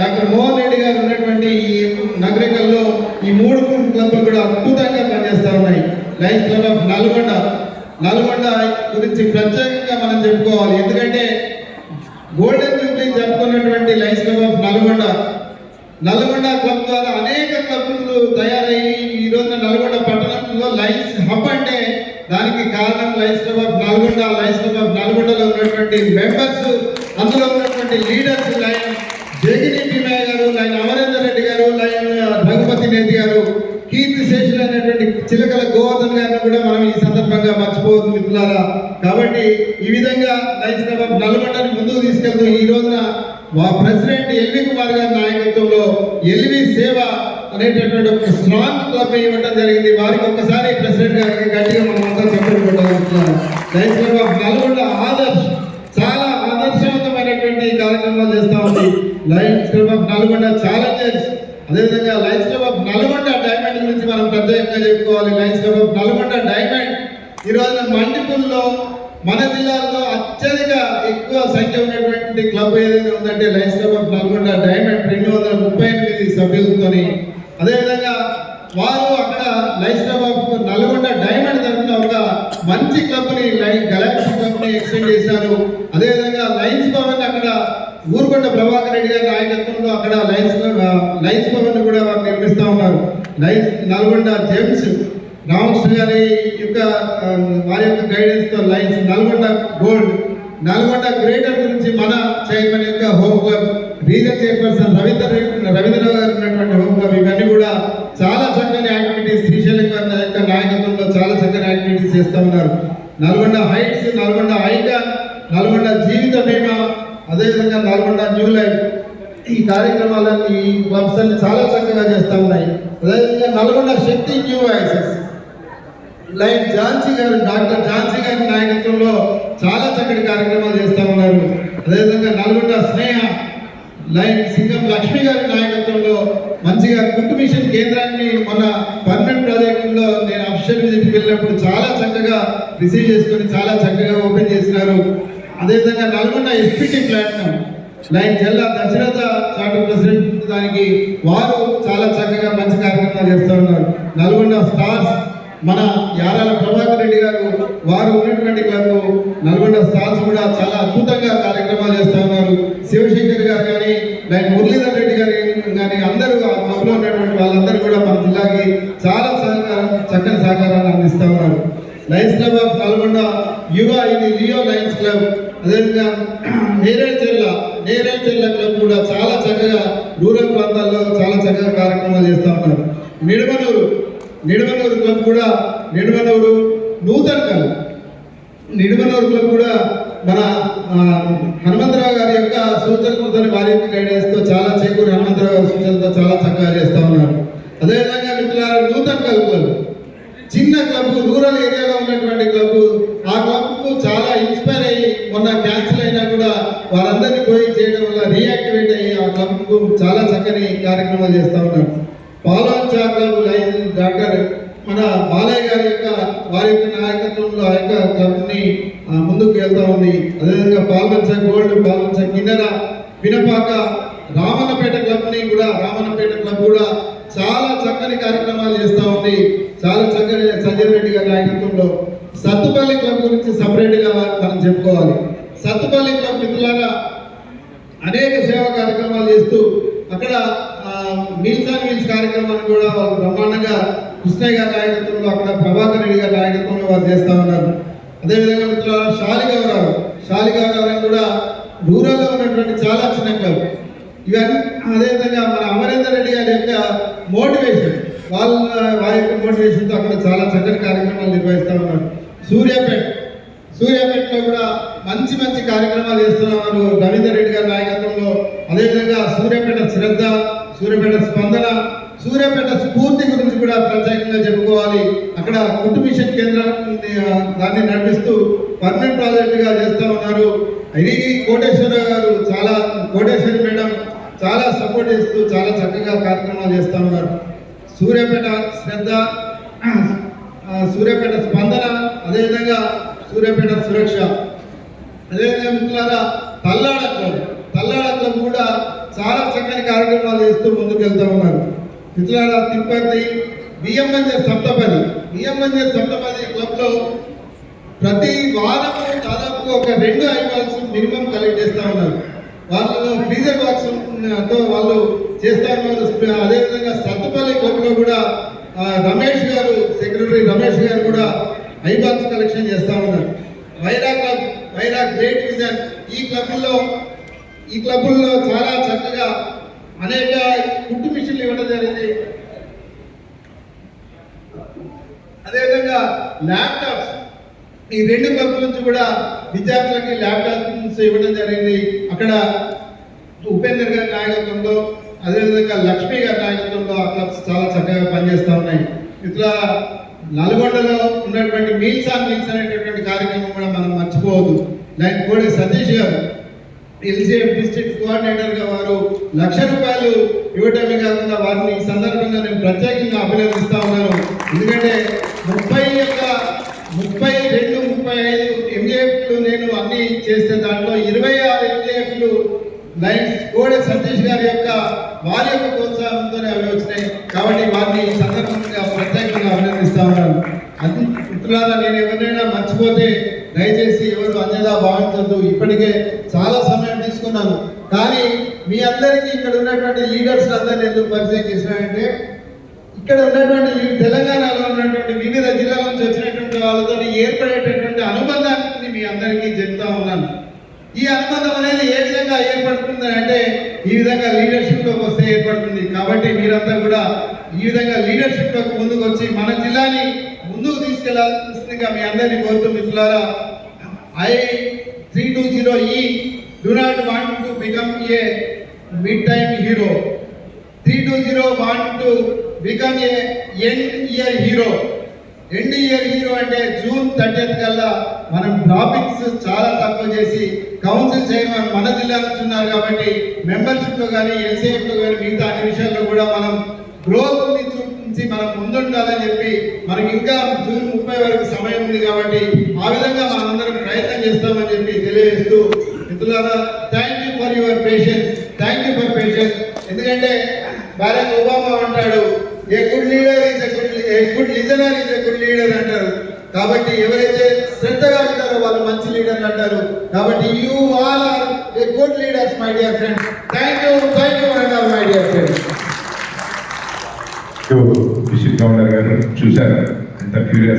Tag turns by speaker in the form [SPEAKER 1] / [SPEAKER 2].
[SPEAKER 1] Doctor Mohan Reddy గారు ఉన్నటువంటి ఈ నగరికల్లో ఈ మూడు క్లబ్లు కూడా అద్భుతంగా పనిచేస్తూ ఉన్నాయి. Life club of Nalgonda. Nalgonda గురించి ప్రత్యేకంగా మనం చెప్పుకోవాలి. ఎందుకంటే golden jubilee జరుపుకున్నటువంటి life club of Nalgonda. Nalgonda club ద్వారా అనేక క్లబ్లు తయారయ్యి ఈ నల్గొండ పట్టణంలో లైన్స్ హబ్ అంటే దానికి కారణం Lions Club of Nalgonda Lions Club of నల్గొండలో ఉన్నటువంటి మెంబర్స్ అందులో ఉన్నటువంటి లీడర్స్ లైన్ భీమయ్య గారు లైన్ అమరేందర్ రెడ్డి గారు లైన్ రఘుపతి నేతి గారు కీర్తి శేషులు అనేటువంటి చిలకల గోవర్ధన్ గారిని కూడా మనం ఈ సందర్భంగా మర్చిపోవద్దు మిత్రులారా. కాబట్టి ఈ విధంగా లైన్స్ నల్గొండని ముందుకు తీసుకెళ్తూ ఈ రోజున మా ప్రెసిడెంట్ ఎల్వి కుమార్ గారి నాయకత్వంలో ఎల్వి సేవ అనేటటువంటి ఒక స్ట్రాంగ్ క్లబ్ ఇవ్వడం జరిగింది. వారికి ఒక్కసారి ప్రెసిడెంట్ గారికి గట్టిగా మనం అంతా చెప్పడం కొట్టాలనుకుంటున్నాను లయన్స్ నల్గొండ ఆదర్శ్ చాలా ఆదర్శవంతమైనటువంటి కార్యక్రమాలు చేస్తా ఉంది. Lions Club of Nalgonda challengers అదేవిధంగా లయన్స్ క్లబ్ ఆఫ్ నల్గొండ ప్రత్యేకంగా చెప్పుకోవాలి. Lions Club of Nalgonda diamond ఈ రోజున మండిపుల్లో మన జిల్లాలో అత్యధిక ఎక్కువ సంఖ్య ఉన్నటువంటి క్లబ్ ఏదైతే ఉందంటే Lions Club of Nalgonda Diamond రెండు వందల ముప్పై ఎనిమిది సభ్యులతో అదేవిధంగా వారు అక్కడ Lions Club of Nalgonda Diamond తరఫున ఒక మంచి క్లబ్ని లైన్ గెలాక్సీ క్లబ్ని ఎక్స్టెండ్ చేశారు. అదేవిధంగా ఊరుకొండ ప్రభాకర్ రెడ్డి గారి నాయకత్వంలో అక్కడ లైన్స్ లైన్స్ భవన్ కూడా వారు నిర్మిస్తూ ఉన్నారు. లైన్స్ నల్గొండ జెమ్స్ రామకృష్ణ గారి యొక్క వారి యొక్క గైడెన్స్తో Lions Nalgonda gold Nalgonda greater గురించి మన చైర్మన్ యొక్క homework region chairperson Ravindra Ravindra garu ఉన్నటువంటి హోంవర్క్ ఇవన్నీ కూడా చాలా చక్కని యాక్టివిటీస్ శ్రీశైలం గారి యొక్క నాయకత్వంలో చాలా చక్కని యాక్టివిటీస్ చేస్తూ ఉన్నారు. నల్గొండ హైట్స్ నల్గొండ అదేవిధంగా నల్గొండ న్యూ లైఫ్ ఈ కార్యక్రమాలన్నీ ఈ వంశాన్ని చాలా చక్కగా చేస్తూ ఉన్నాయి. అదేవిధంగా Nalgonda Shakti new voices Lions Jhansi garu doctor Jhansi గారి నాయకత్వంలో చాలా చక్కటి కార్యక్రమాలు చేస్తూ ఉన్నారు. అదేవిధంగా నల్గొండ స్నేహ లైన్ సింగం లక్ష్మి గారి నాయకత్వంలో మంచిగా కుట్టు మిషన్ కేంద్రాన్ని మొన్న పర్మనెంట్ ప్రాజెక్టులో నేను అఫిషియల్ విజిట్కి వెళ్ళినప్పుడు చాలా చక్కగా రిసీవ్ చేసుకొని చాలా చక్కగా ఓపెన్ చేసినారు. అదేవిధంగా నల్గొండ ఎస్పీటీ ప్లాట్ఫామ్ లైన్ జిల్లా దశరథ చాటు ప్రెసిడెంట్ దానికి వారు చాలా చక్కగా మంచి కార్యక్రమాలు చేస్తూ ఉన్నారు. నల్గొండ స్టార్స్ మన యారాల ప్రభాకర్ రెడ్డి గారు వారు ఉన్నటువంటి క్లబ్ నల్గొండ స్టార్స్ కూడా చాలా అద్భుతంగా కార్యక్రమాలు చేస్తూ ఉన్నారు. శివశంకర్ గారు కానీ లైన్ మురళీధర్ రెడ్డి గారు కానీ అందరూ ఆ క్లబ్లో ఉన్నటువంటి వాళ్ళందరూ కూడా మన జిల్లాకి చాలా సహకారం చక్కని సహకారాన్ని అందిస్తూ ఉన్నారు. లయన్స్ క్లబ్ ఆఫ్ నల్గొండ యువ ఇది లియో లయన్స్ క్లబ్. అదేవిధంగా నేరేడ్ జిల్లా నేరేడ్ జిల్లా క్లబ్ కూడా చాలా చక్కగా రూరల్ ప్రాంతాల్లో చాలా చక్కగా కార్యక్రమాలు చేస్తూ ఉన్నారు. నిడమనూరు నిడమనూరు క్లబ్ కూడా నిడమనూరు నూతన క్లబ్. నిడమనూరు క్లబ్ కూడా మన హనుమంతరావు గారి యొక్క సూచనలతో వారి యొక్క గైడెన్స్తో చాలా చేకూరి హనుమంతరావు గారి సూచనలతో చాలా చక్కగా చేస్తూ ఉన్నారు. అదేవిధంగా మిత్రులారు నూతన క్లబ్ క్లబ్ చిన్న క్లబ్ రూరల్ ఏరియాలో ఉన్నటువంటి క్లబ్ ఆ క్లబ్కు చాలా ఇన్స్పైర్ అయ్యి మొన్న క్యాన్సిల్ అయినా వాళ్ళందరినీ వారందరినీ పోయి చేయడం వల్ల రీయాక్టివేట్ అయ్యి ఆ క్లబ్కు చాలా చక్కని కార్యక్రమాలు చేస్తూ ఉన్నారు. పాలోచా క్లబ్ లైన్ డాక్టర్ మన బాలయ్య గారి యొక్క వారి యొక్క నాయకత్వంలో ఆ యొక్క క్లబ్ని ముందుకు వెళ్తా ఉంది. అదేవిధంగా పాల్వంచ గోల్డ్ పాల్వంచ కిన్నెర వినపాక రామన్నపేట కంపెనీ కూడా రామన్నపేట క్లబ్ కూడా చాలా చక్కని కార్యక్రమాలు చేస్తూ ఉంది. చాలా చక్కని సంజయ్ రెడ్డి గారి నాయకత్వంలో. సత్తుపల్లి క్లబ్ గురించి సపరేట్గా మనం చెప్పుకోవాలి. సత్తుపల్లి క్లబ్ మిత్రులారా అనేక సేవా కార్యక్రమాలు చేస్తూ అక్కడ మీల్స్ అండ్ మీల్స్ కార్యక్రమాన్ని కూడా వాళ్ళు బ్రహ్మాండంగా కృష్ణయ్య గారి నాయకత్వంలో అక్కడ ప్రభాకర్ రెడ్డి గారి నాయకత్వంలో వారు చేస్తూ ఉన్నారు. అదేవిధంగా మిత్రులారా శాలిగౌరావు శాలిగౌరావు కూడా రూరల్లో ఉన్నటువంటి చాలా చిన్న ఇవన్నీ అదేవిధంగా మన అమరేందర్ రెడ్డి గారి యొక్క మోటివేషన్ వాళ్ళ వారి యొక్క మోటివేషన్తో అక్కడ చాలా చక్కటి కార్యక్రమాలు నిర్వహిస్తూ ఉన్నారు. సూర్యాపేట సూర్యాపేటలో కూడా మంచి మంచి కార్యక్రమాలు చేస్తున్నారు రవీందర్ రెడ్డి గారి నాయకత్వంలో. అదేవిధంగా సూర్యాపేట శ్రద్ధ సూర్యాపేట స్పందన సూర్యాపేట స్ఫూర్తి గురించి కూడా ప్రత్యేకంగా చెప్పుకోవాలి. అక్కడ కుట్టు మిషన్ కేంద్రాన్ని దాన్ని నడిపిస్తూ పర్మనెంట్ ప్రాజెక్టుగా చేస్తూ ఉన్నారు. ఇది కోటేశ్వర గారు చాలా కోటేశ్వరి మేడం చాలా సపోర్ట్ చేస్తూ చాలా చక్కగా కార్యక్రమాలు చేస్తూ ఉన్నారు. సూర్యాపేట శ్రద్ధ సూర్యాపేట స్పందన అదేవిధంగా సూర్యాపేట సురక్ష. అదేవిధంగా మిత్రులారా తల్లాడ క్లబ్ తల్లాడ క్లబ్ కూడా చాలా చక్కని కార్యక్రమాలు చేస్తూ ముందుకు వెళ్తూ ఉన్నారు. మిత్రులారా తిరుపతి బిఎంఎన్జెడ్ సప్తపది. బిఎంఎన్జెడ్ సప్తపది క్లబ్లో ప్రతి వారము దాదాపు ఒక రెండు ఐబాల్స్ మినిమం కలెక్ట్ చేస్తూ ఉన్నారు. వాళ్ళలో ఫ్రీజర్ బాక్స్తో వాళ్ళు చేస్తా ఉన్నారు. అదేవిధంగా సత్తుపల్లి క్లబ్లో కూడా రమేష్ గారు సెక్రటరీ రమేష్ గారు కూడా ఐబాల్స్ కలెక్షన్ చేస్తా ఉన్నారు. Wyra club Wyra great vision. ఈ క్లబ్లో ఈ క్లబ్బుల్లో చాలా చక్కగా అనేక కుట్టు మిషన్లు ఇవ్వడం జరిగింది. అదేవిధంగా ల్యాప్టాప్స్. ఈ రెండు క్లబ్ నుంచి కూడా విద్యార్థులకి ల్యాప్టాప్స్ ఇవ్వడం జరిగింది. అక్కడ ఉపేందర్ గారి నాయకత్వంలో అదేవిధంగా లక్ష్మి గారి నాయకత్వంలో ఆ క్లబ్స్ చాలా చక్కగా పనిచేస్తూ ఉన్నాయి. ఇట్లా నల్గొండలో ఉన్నటువంటి మీల్స్ ఆన్ మీల్స్ అనేటటువంటి కార్యక్రమం కూడా మనం మర్చిపోవద్దు. లైక్ కోడి సతీష్ గారు ఎల్సీఎఫ్ డిస్ట్రిక్ట్ కోఆర్డినేటర్గా వారు లక్ష రూపాయలు ఇవ్వటమే కాకుండా వారిని ఈ సందర్భంగా నేను ప్రత్యేకంగా అభినందిస్తా ఉన్నాను. ఎందుకంటే ముప్పై యొక్క ముప్పై రెండు ముప్పై ఐదు ఎంజేఎఫ్లు నేను అన్ని చేస్తే దాంట్లో ఇరవై ఆరు ఎంజేఎఫ్లు లైన్స్ కోడె సతీష్ గారి యొక్క వారి యొక్క ప్రోత్సాహంతోనే అవి వచ్చినాయి కాబట్టి వారిని ఈ సందర్భంగా ప్రత్యేకంగా అభినందిస్తా ఉన్నాను అది మిత్రులారా నేను ఎవరినైనా మర్చిపోతే దయచేసి ఎవరు అన్యదా భావించద్దు. ఇప్పటికే చాలా సమయం తీసుకున్నాను. కానీ మీ అందరికీ ఇక్కడ ఉన్నటువంటి లీడర్స్ అందరినీ ఎందుకు పరిచయం చేసినారంటే ఇక్కడ ఉన్నటువంటి తెలంగాణలో ఉన్నటువంటి వివిధ జిల్లాల నుంచి వచ్చినటువంటి వాళ్ళతో ఏర్పడేటటువంటి అనుబంధాన్ని మీ అందరికీ చెప్తా ఉన్నాను. ఈ అనుబంధం అనేది ఏ విధంగా ఏర్పడుతుంది అంటే ఈ విధంగా లీడర్షిప్లోకి వస్తే ఏర్పడుతుంది. కాబట్టి మీరంతా కూడా ఈ విధంగా లీడర్షిప్లోకి ముందుకు వచ్చి మన జిల్లాని ముందుకు తీసుకెళ్ళాల్సిందిగా మీ అందరినీ కోరుతూ మిత్రులారా I three two zero E do not want to become a mid time hero. Three two zero want to become a end year hero. End year hero అంటే జూన్ థర్టీత్ కల్లా మనం టాపిక్స్ చాలా తక్కువ చేసి కౌన్సిల్ చైర్మన్ మన జిల్లా నుంచి ఉన్నారు కాబట్టి మెంబర్షిప్లో కానీ ఎల్సీఎఫ్లో కానీ మిగతా అన్ని విషయాల్లో కూడా మనం గ్రోత్ ని మనం ముందుండాలని చెప్పి మనకి ఇంకా జూన్ ముప్పై వరకు సమయం ఉంది కాబట్టి ఆ విధంగా మనం ప్రయత్నం చేస్తామని చెప్పి తెలియజేస్తూ మిత్రులారా thank you for your patience thank you for patience ఎందుకంటే బారక్ ఒబామా అంటాడు a good leader is good a good listener is good leader అంటారు. కాబట్టి ఎవరైతే శ్రద్ధగా ఉంటారో వాళ్ళు మంచి లీడర్లు అంటారు. కాబట్టి you all are a good leaders my dear friends thank you thank you my dear friends
[SPEAKER 2] governor garu చూశారు. ఎంత క్యూరియస్